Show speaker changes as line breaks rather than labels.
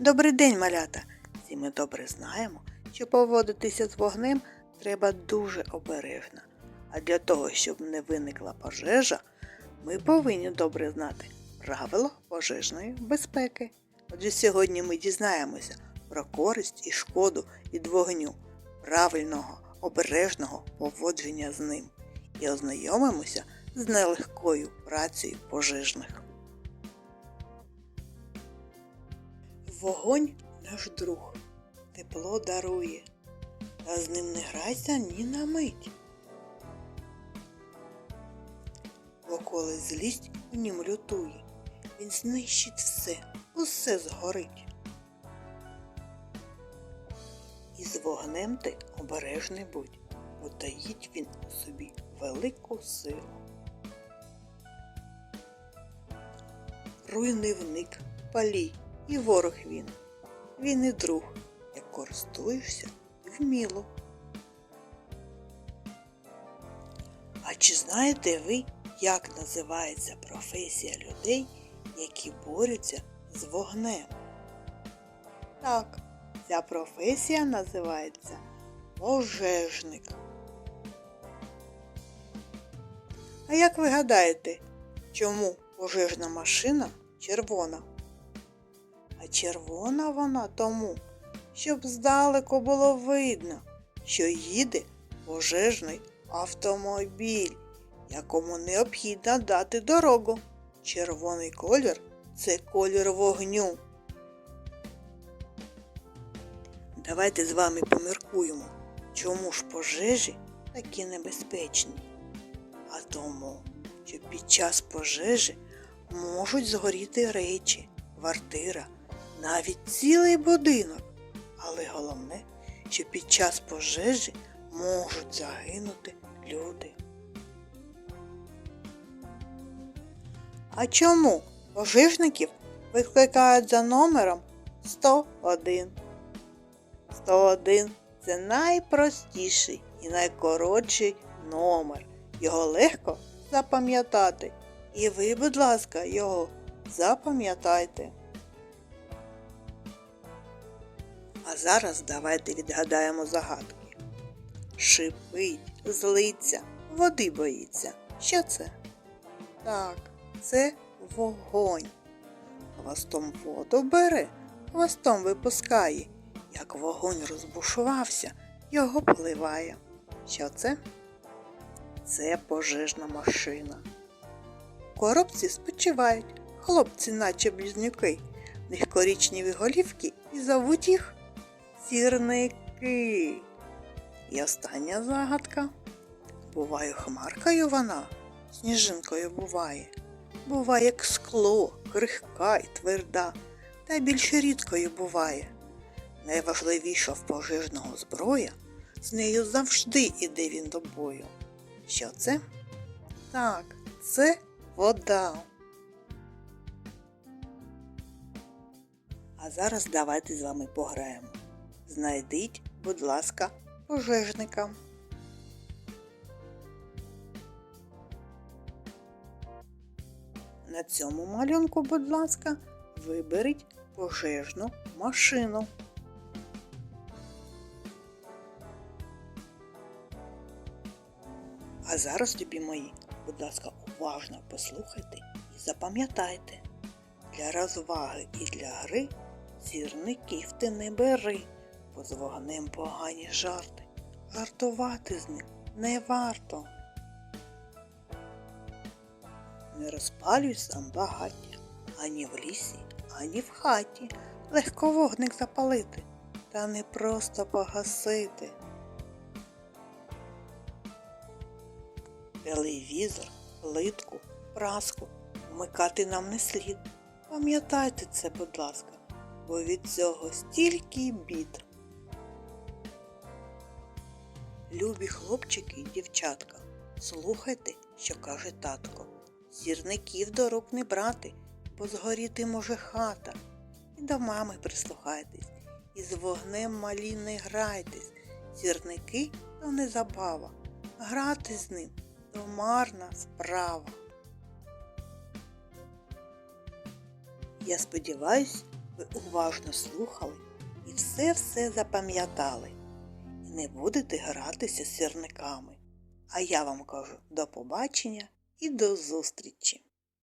Добрий день, малята! Всі ми добре знаємо, що поводитися з вогнем треба дуже обережно. А для того, щоб не виникла пожежа, ми повинні добре знати правила пожежної безпеки. Отже, сьогодні ми дізнаємося про користь і шкоду від вогню, правильного, обережного поводження з ним і ознайомимося з нелегкою працею пожежних. Вогонь наш друг, тепло дарує, та з ним не грайся ні на мить. Бо коли злість у нім лютує, він знищить все, усе згорить. І з вогнем ти обережний будь, бо таїть він у собі велику силу. Руйнівник, палій і ворог він. Він і друг, як користуєшся вміло. А чи знаєте ви, як називається професія людей, які борються з вогнем? Так, ця професія називається пожежник. А як ви гадаєте, чому пожежна машина червона? А червона вона тому, щоб здалеку було видно, що їде пожежний автомобіль, якому необхідно дати дорогу. Червоний колір це колір вогню. Давайте з вами поміркуємо, чому ж пожежі такі небезпечні. А тому, що під час пожежі можуть згоріти речі, квартира, навіть цілий будинок. Але головне, що під час пожежі можуть загинути люди. А чому пожежників викликають за номером 101? 101 це найпростіший і найкоротший номер. Його легко запам'ятати. І ви, будь ласка, його запам'ятайте. А зараз давайте відгадаємо загадки. Шипить, злиться, води боїться. Що це? Так, це вогонь. Хвостом воду бере, хвостом випускає. Як вогонь розбушувався, його поливає. Що це? Це пожежна машина. Коробці спочивають хлопці, наче близнюки. В них корічневі голівки і зовуть їх сірники. І остання загадка. Буває хмаркою вона, сніжинкою буває. Буває, як скло, крихка й тверда, та більш рідкою буває. Найважливіша в пожежного зброя, з нею завжди іде він до бою. Що це? Так, це вода. А зараз давайте з вами пограємо. Знайдіть, будь ласка, пожежника. На цьому малюнку, будь ласка, виберіть пожежну машину. А зараз, любі мої, будь ласка, уважно послухайте і запам'ятайте. Для розваги і для гри сірників ти не бери, бо з вогнем погані жарти. Жартувати з ним не варто. Не розпалюй сам багаття ані в лісі, ані в хаті. Легко вогник запалити, та не просто погасити. Телевізор, плитку, праску вмикати нам не слід. Пам'ятайте це, будь ласка, бо від цього стільки бід. Любі хлопчики і дівчатка, слухайте, що каже татко. Сірників до рук не брати, бо згоріти може хата. І до мами прислухайтесь, і з вогнем малі не грайтесь. Сірники то не забава, грати з ним то марна справа. Я сподіваюсь, ви уважно слухали і все-все запам'ятали. Не будете гратися з сірниками. А я вам кажу до побачення і до зустрічі!